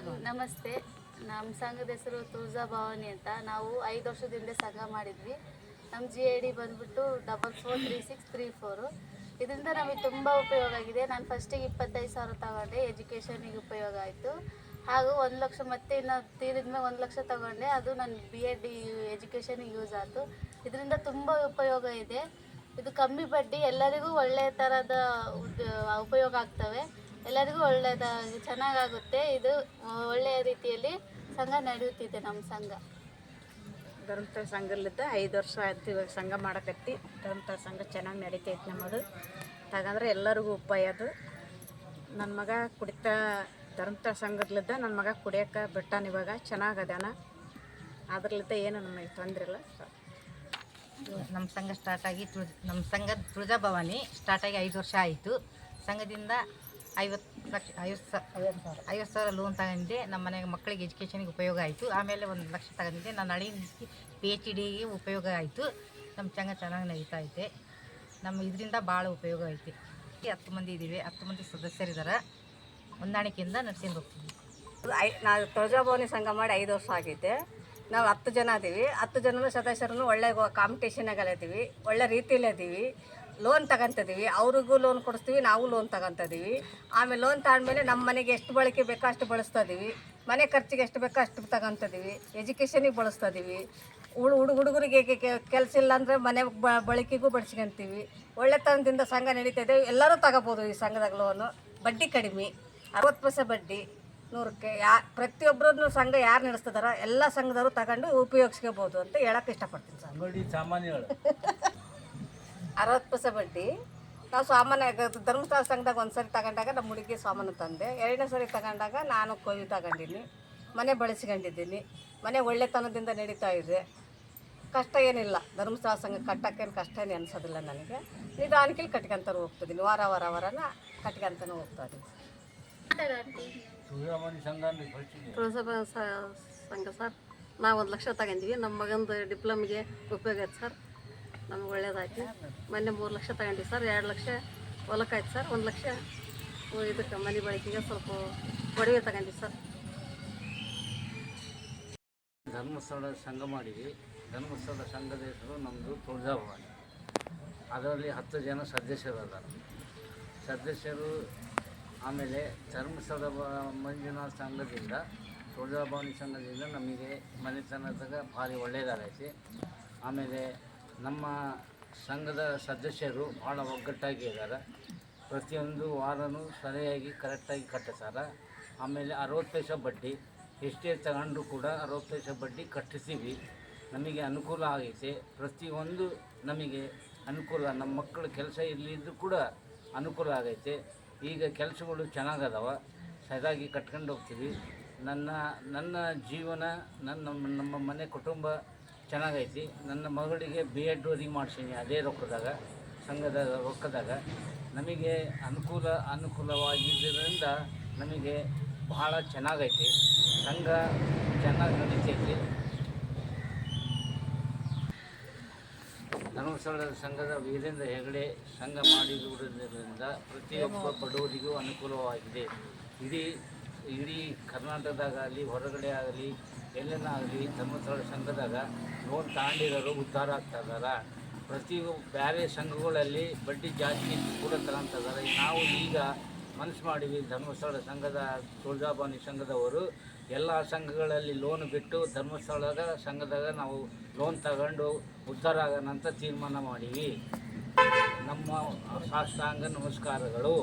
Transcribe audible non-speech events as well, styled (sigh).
ನಮಸ್ತೆ. ನಮ್ಮ ಸಂಘದ ಹೆಸರು ತುಳಜಾ ಭವಾನಿ ಅಂತ. ನಾವು ಐದು ವರ್ಷದಿಂದ ಸಂಘ ಮಾಡಿದ್ವಿ. ನಮ್ಮ ಜಿ ಐ ಡಿ ಬಂದ್ಬಿಟ್ಟು double four three six three four ಇದರಿಂದ ನಮಗೆ ತುಂಬ ಉಪಯೋಗ ಆಗಿದೆ. ನಾನು ಫಸ್ಟಿಗೆ ಇಪ್ಪತ್ತೈದು ಸಾವಿರ ತಗೊಂಡೆ. ಎಜುಕೇಷನಿಗೆ ಉಪಯೋಗ ಆಯಿತು. ಹಾಗೂ ಒಂದು ಲಕ್ಷ ಮತ್ತೆ ಇನ್ನು ತೀರಿದ್ಮೇಲೆ ಒಂದು ಲಕ್ಷ ತಗೊಂಡೆ. ಅದು ನನ್ನ ಬಿ ಎಡ್ ಎಜುಕೇಷನಿಗೆ ಯೂಸ್ ಆಯಿತು. ಇದರಿಂದ ತುಂಬ ಉಪಯೋಗ ಇದೆ. ಇದು ಕಮ್ಮಿ ಬಡ್ಡಿ ಎಲ್ಲರಿಗೂ ಒಳ್ಳೆಯ ಥರದ ಉಪಯೋಗ ಆಗ್ತವೆ. ಎಲ್ಲರಿಗೂ ಒಳ್ಳೆಯದ ಚೆನ್ನಾಗಾಗುತ್ತೆ. ಇದು ಒಳ್ಳೆಯ ರೀತಿಯಲ್ಲಿ ಸಂಘ ನಡೆಯುತ್ತಿದೆ ನಮ್ಮ ಸಂಘ. ಧರ್ಮಸ್ಥಳ ಸಂಘಲಿದ್ದ ಐದು ವರ್ಷ ಆಯ್ತು ಇವಾಗ ಸಂಘ ಮಾಡಕತ್ತಿ. ಧರ್ಮಸ್ಥಳ ಸಂಘ ಚೆನ್ನಾಗಿ ನಡೀತೈತೆ ನಮ್ಮದು. ಹಾಗಂದ್ರೆ ಎಲ್ಲರಿಗೂ ಉಪಾಯ ಅದು. ನನ್ನ ಮಗ ಕುಡಿತಾ ಧರ್ಮಸ್ಥಳ ಸಂಘದಲ್ಲಿದ್ದ ನನ್ನ ಮಗ ಕುಡಿಯೋಕೆ ಬಿಟ್ಟಾನ ಇವಾಗ ಚೆನ್ನಾಗದಾನ ಅದರಲ್ಲಿದ್ದ ಏನು ನಮಗೆ ತೊಂದರೆ ಇಲ್ಲ. ನಮ್ಮ ಸಂಘ ಸ್ಟಾರ್ಟಾಗಿ ತುಳ ತುಳ್ ನಮ್ಮ ಸಂಘದ ತುಳಜಾ ಭವಾನಿ ಸ್ಟಾರ್ಟಾಗಿ ಐದು ವರ್ಷ ಆಯಿತು. ಸಂಘದಿಂದ ಐವತ್ತು ಲಕ್ಷ, ಐವತ್ತು ಸಾವಿರ ಐವತ್ತು ಸಾವಿರ ಲೋನ್ ತಗೊಂಡಿದ್ದೆ. ನಮ್ಮ ಮನೆಗೆ ಮಕ್ಕಳಿಗೆ ಎಜುಕೇಷನಿಗೆ ಉಪಯೋಗ ಆಯಿತು. ಆಮೇಲೆ ಒಂದು ಲಕ್ಷ ತಗೊಂಡಿದ್ದೆ. ನಾನು ಅಡಿಗೆ ಪಿ ಎಚ್ ಡಿಗೆ ಉಪಯೋಗ ಆಯಿತು. ನಮ್ಮ ಚಂಗ ಚೆನ್ನಾಗಿ ನಡೀತಾ ಐತೆ. ನಮ್ಮ ಇದರಿಂದ ಭಾಳ ಉಪಯೋಗ ಐತೆ. ಹತ್ತು ಮಂದಿ ಇದ್ದೀವಿ ಹತ್ತು ಮಂದಿ ಸದಸ್ಯರಿದ್ದಾರೆ ಹೊಂದಾಣಿಕೆಯಿಂದ ನಡ್ಸ್ಕೊಂಡು ಹೋಗ್ತೀವಿ. ಐ ನಾವು ಪ್ರಜಾಭವನಿ ಸಂಘ ಮಾಡಿ ಐದು ವರ್ಷ ಆಗೈತೆ ನಾವು ಹತ್ತು ಜನ ಅದೀವಿ ಹತ್ತು ಜನನೂ ಸದಸ್ಯರನ್ನು ಒಳ್ಳೆ ಕಾಂಪಿಟೇಷನಾಗೆಲ್ಲ ಇದ್ದೀವಿ ಒಳ್ಳೆ ರೀತಿಯಲ್ಲಿ ಅದೀವಿ ಲೋನ್ ತಗೊಂತಿದ್ದೀವಿ ಅವ್ರಿಗೂ ಲೋನ್ ಕೊಡಿಸ್ತೀವಿ ನಾವು ಲೋನ್ ತಗೊಂತಿದ್ದೀವಿ ಆಮೇಲೆ ಲೋನ್ ತಗೊಂಡ್ಮೇಲೆ ನಮ್ಮ ಮನೆಗೆ ಎಷ್ಟು ಬಳಕೆ ಬೇಕೋ ಅಷ್ಟು ಬಳಸ್ತಾ ಇದೀವಿ. ಮನೆ ಖರ್ಚಿಗೆ ಎಷ್ಟು ಬೇಕೋ ಅಷ್ಟು ತಗೊಂತಿದ್ದೀವಿ ಎಜುಕೇಷನಿಗೆ ಬಳಸ್ತಾ ಇದೀವಿ. ಹುಡು ಹುಡುಗ ಹುಡುಗರಿಗೆ ಕೆಲಸ ಇಲ್ಲ ಅಂದರೆ ಮನೆ ಬ ಬಳಕೆಗೂ ಬಳಸ್ಕೊಂತೀವಿ. ಒಳ್ಳೆತನದಿಂದ ಸಂಘ ನಡೀತಾ ಇದೆ. ಎಲ್ಲರೂ ತಗೋಬೋದು ಈ ಸಂಘದಾಗ ಲೋನು ಬಡ್ಡಿ ಕಡಿಮೆ. ಅರವತ್ತು ಪೈಸೆ ಬಡ್ಡಿ. ನೂರಕ್ಕೆ ಯಾ ಪ್ರತಿಯೊಬ್ಬರನ್ನು ಸಂಘ ಯಾರು ನಡೆಸ್ತಿದಾರೋ ಎಲ್ಲ ಸಂಘದವರು ತಗೊಂಡು ಉಪಯೋಗಿಸ್ಕೋಬೋದು ಅಂತ ಹೇಳಕ್ಕೆ ಇಷ್ಟಪಡ್ತೀನಿ ಸರ್. ಸಾಮಾನ್ಯ ಸಾಮಾನ್ಯಗಳು. (laughs) ಅರವತ್ತು ಪೈಸೆ ಬಡ್ಡಿ. ನಾವು ಸ್ವಾಮನ ಧರ್ಮಸ್ಥಳ ಸಂಘದಾಗ ಒಂದು ಸರಿ ತಗೊಂಡಾಗ ನಮ್ಮ ಹುಡುಗಿ ಸ್ವಾಮನ ತಂದೆ. ಎರಡನೇ ಸರಿ ತಗೊಂಡಾಗ ನಾನು ಕೋವಿ ತಗೊಂಡಿನಿ. ಮನೆ ಬಳಸ್ಕೊಂಡಿದ್ದೀನಿ. ಮನೆ ಒಳ್ಳೆತನದಿಂದ ನಡೀತಾ ಇದೆ. ಕಷ್ಟ ಏನಿಲ್ಲ. ಧರ್ಮಸ್ಥಳ ಸಂಘ ಕಟ್ಟಕ್ಕೇನು ಕಷ್ಟ ಏನು ಅನಿಸೋದಿಲ್ಲ ನನಗೆ. ನಿಧಾನಕ್ಕೆ ಕಟ್ಕೊಂತಾರೆ ಹೋಗ್ತಿದ್ದೀನಿ ವಾರ ವಾರ ವಾರನ ಕಟ್ಕೊಂತಾನೆ ಹೋಗ್ತಾ ಇದ್ದೀನಿ ಸಂಘ ಸರ್. ನಾವು ಒಂದು ಲಕ್ಷ ತಗೊಂಡಿವಿ. ನಮ್ಮ ಮಗಂದು ಡಿಪ್ಲೊಮಿಗೆ ಉಪಯೋಗ ಆಯ್ತು ಸರ್. ನಮ್ಗೆ ಒಳ್ಳೇದಾಯ್ತು. ಮೊನ್ನೆ ಮೂರು ಲಕ್ಷ ತಗೊಂಡಿ ಸರ್, ಎರಡು ಲಕ್ಷ ಹೊಲಕ್ಕಾಯ್ತು ಸರ್, ಒಂದು ಲಕ್ಷ. ಇದಕ್ಕೆ ಮನೆ ಬಳಕೆಗೆ ಸ್ವಲ್ಪ ಒಡವೆ ತಗೊಂಡಿವಿ ಸರ್. ಧರ್ಮಸ್ಥಳ ಸಂಘ ಮಾಡಿವಿ. ಧರ್ಮಸ್ಥಳ ಸಂಘದ ಹೆಸರು ನಮ್ಮದು ತುಳಜಾಭವಾನಿ. ಅದರಲ್ಲಿ ಹತ್ತು ಜನ ಸದಸ್ಯರು ಅದಾರ ಸದಸ್ಯರು ಆಮೇಲೆ ಧರ್ಮಸ್ಥಳ ಮಂಜುನಾಥ ಸಂಘದಿಂದ, ತುಳಜಾಭವಾನಿ ಸಂಘದಿಂದ ನಮಗೆ ಮನೆತನದಾಗ ಭಾರಿ ಒಳ್ಳೆಯದಾಗೈತಿ ಆಮೇಲೆ ನಮ್ಮ ಸಂಘದ ಸದಸ್ಯರು ಭಾಳ ಒಗ್ಗಟ್ಟಾಗಿ ಇದ್ದಾರೆ ಪ್ರತಿಯೊಂದು ವಾರನೂ ಸರಿಯಾಗಿ ಕರೆಕ್ಟಾಗಿ ಕಟ್ಟುತ್ತಾರೆ ಆಮೇಲೆ ಅರವತ್ತು ಪೈಸ ಬಡ್ಡಿ ಎಷ್ಟೇ ತಗೊಂಡ್ರು ಕೂಡ ಅರವತ್ತು ಪೈಸ ಬಡ್ಡಿ ಕಟ್ಟಿಸ್ತೀವಿ. ನಮಗೆ ಅನುಕೂಲ ಆಗೈತೆ. ಪ್ರತಿಯೊಂದು ನಮಗೆ ಅನುಕೂಲ, ನಮ್ಮ ಮಕ್ಕಳ ಕೆಲಸ ಇರಲಿದ್ದು ಕೂಡ ಅನುಕೂಲ ಆಗೈತೆ. ಈಗ ಕೆಲಸಗಳು ಚೆನ್ನಾಗದವ, ಸರಿಯಾಗಿ ಕಟ್ಕೊಂಡು ಹೋಗ್ತೀವಿ. ನನ್ನ ನನ್ನ ಜೀವನ, ನನ್ನ, ನಮ್ಮ ಮನೆ ಕುಟುಂಬ ಚೆನ್ನಾಗೈತಿ. ನನ್ನ ಮಗಳಿಗೆ ಬಿ ಎಡ್ ಓದಿ ಮಾಡ್ಸೀನಿ ಅದೇ ರೊಕ್ಕದಾಗ, ಸಂಘದ ರೊಕ್ಕದಾಗ. ನಮಗೆ ಅನುಕೂಲ ಅನುಕೂಲವಾಗಿದ್ದರಿಂದ ನಮಗೆ ಬಹಳ ಚೆನ್ನಾಗೈತಿ. ಸಂಘ ಚೆನ್ನಾಗಿ ನಡೀತೈತಿ. ಧರ್ಮಸ್ಥಳದ ಸಂಘದ ವೀರೇಂದ್ರ ಹೆಗಡೆ ಸಂಘ ಮಾಡಿರುವುದರಿಂದ ಪ್ರತಿಯೊಬ್ಬ ಬಡವರಿಗೂ ಅನುಕೂಲವಾಗಿದೆ. ಇಡೀ ಇಡೀ ಕರ್ನಾಟಕದಾಗಲಿ ಹೊರಗಡೆ ಆಗಲಿ ಎಲ್ಲೇನ ಆಗಲಿ, ಧರ್ಮಸ್ಥಳ ಸಂಘದಾಗ ಲೋನ್ ತಗೊಂಡಿರೋರು ಉದ್ಧಾರ ಆಗ್ತಾ ಇದ್ದಾರೆ ಪ್ರತಿ ಬೇರೆ ಸಂಘಗಳಲ್ಲಿ ಬಡ್ಡಿ ಜಾಸ್ತಿ ಕೂಡ ತಗೊಂತಿದ್ದಾರೆ ನಾವು ಈಗ ಮನಸ್ಸು ಮಾಡಿವಿ ಧರ್ಮಸ್ಥಳ ಸಂಘದ, ತುಳಜಾಭವಾನಿ ಸಂಘದವರು ಎಲ್ಲ ಸಂಘಗಳಲ್ಲಿ ಲೋನ್ ಬಿಟ್ಟು ಧರ್ಮಸ್ಥಳದ ಸಂಘದಾಗ ನಾವು ಲೋನ್ ತಗೊಂಡು ಉದ್ಧಾರ ಆಗೋಣ ಅಂತ ತೀರ್ಮಾನ ಮಾಡೀವಿ ನಮ್ಮ ಶಾಸ್ತ್ರಾಂಗ ನಮಸ್ಕಾರಗಳು.